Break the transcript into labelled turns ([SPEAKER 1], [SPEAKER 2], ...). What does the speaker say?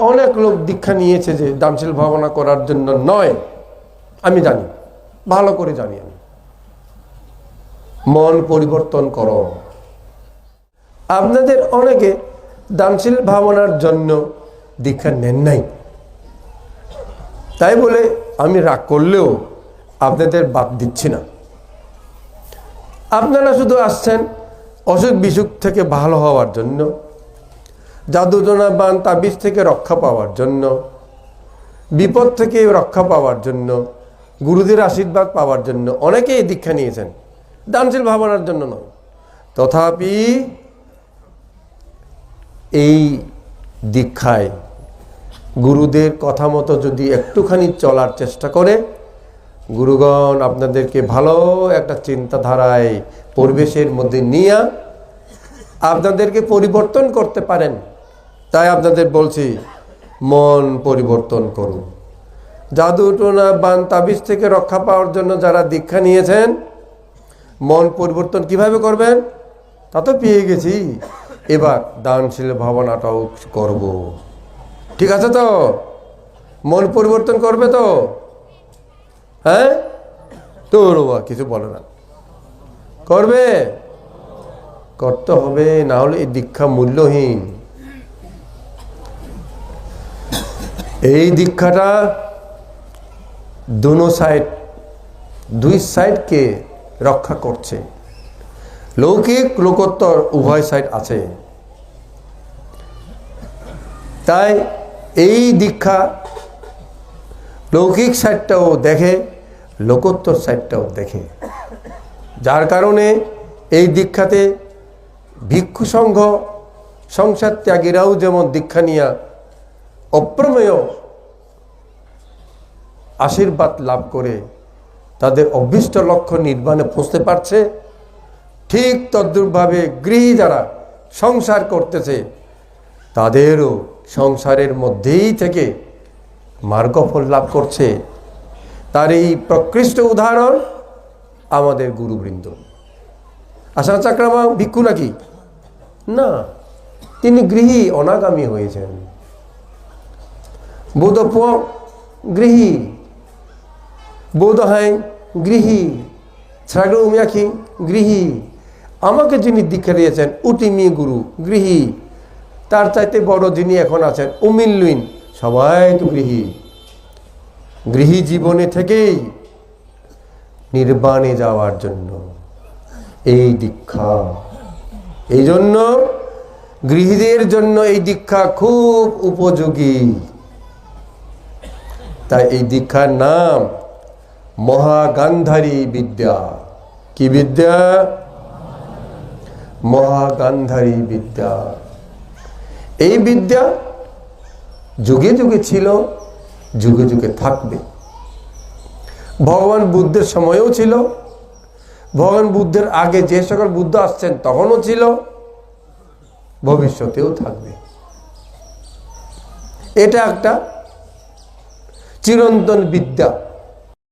[SPEAKER 1] অনেক লোক দীক্ষা নিয়েছে যে দানশীল ভাবনা করার জন্য নয়। আমি জানি। ভালো করে জানি আমি। মন পরিবর্তন করো। আপনাদের অনেকে দানশীল ভাবনার জন্য দীক্ষা নেন নাই। তাই বলে আমি রাগ করলেও আপনাদের বাদ দিচ্ছি না। আপনারা শুধু আসছেন অসুখ বিসুখ থেকে ভালো হওয়ার জন্য। জাদুটনা বান তাবিজ থেকে রক্ষা পাওয়ার জন্য, বিপদ থেকে রক্ষা পাওয়ার জন্য, গুরুদের আশীর্বাদ পাওয়ার জন্য অনেকেই দীক্ষা নিয়েছেন। দানশীল ভাবনার জন্য নয়। তথাপি এই দীক্ষায় গুরুদের কথা মতো যদি একটুখানি চলার চেষ্টা করে, গুরুগণ আপনাদেরকে ভালো একটা চিন্তাধারায় পরিবেশের মধ্যে নিয়ে আপনাদেরকে পরিবর্তন করতে পারেন। তাই আপনাদের বলছি, মন পরিবর্তন করুন। জাদু টোনা বান তাবিজ থেকে রক্ষা পাওয়ার জন্য যারা দীক্ষা নিয়েছেন, মন পরিবর্তন কীভাবে করবেন? তা তো পেয়ে গেছি। এবার দানশীল ভাবনাটাও করব। ঠিক আছে তো? মন পরিবর্তন করবে তো? হ্যাঁ? তোর বাবা কিছু বলে না। করবে? করতে হবে, না হলে এই দীক্ষা মূল্যহীন। এই দীক্ষাটা দুনো সাইড দুই সাইডকে রক্ষা করছে। লৌকিক লোকোত্তর উভয় সাইড আছে। তাই এই দীক্ষা লৌকিক সাইডটাও দেখে, লোকোত্তর সাইডটাও দেখে। যার কারণে এই দীক্ষাতে ভিক্ষু সংঘ, সংসার ত্যাগীরাও যেমন দীক্ষা নিয়া অপ্রমেয় আশীর্বাদ লাভ করে তাদের অভীষ্ট লক্ষ্য নির্মাণে পৌঁছতে পারছে। ঠিক তদ্রূপভাবে গৃহী যারা সংসার করতেছে, তাদেরও সংসারের মধ্যেই থেকে মার্গফল লাভ করছে। তার এই প্রকৃষ্ট উদাহরণ আমাদের গুরুবৃন্দ। আশা চাকরামা, ভিক্ষু নাকি? না, তিনি গৃহী, অনাগামী হয়েছেন। বোধপ গৃহী বোধহাই গৃহী ছাগল উমিয়াখি গৃহী আমাকে যিনি দীক্ষা দিয়েছেন উটিমি গুরু গৃহী তার চাইতে বড় যিনি এখন আছেন উমিল্লুইন সবাই তো গৃহী গৃহী জীবনে থেকেই নির্বাণে যাওয়ার জন্য। এই দীক্ষা। এই জন্য গৃহীদের জন্য এই দীক্ষা খুব উপযোগী। তাই এই দীক্ষার নাম মহাগান্ধারী বিদ্যা। কি বিদ্যা? মহাগান্ধারী বিদ্যা। এই বিদ্যা যুগে যুগে ছিল, যুগে যুগে থাকবে। ভগবান বুদ্ধের সময়ও ছিল, ভগবান বুদ্ধের আগে যে সকল বুদ্ধ আসছেন তখনও ছিল, ভবিষ্যতেও থাকবে। এটা একটা চিরন্তন বিদ্যা।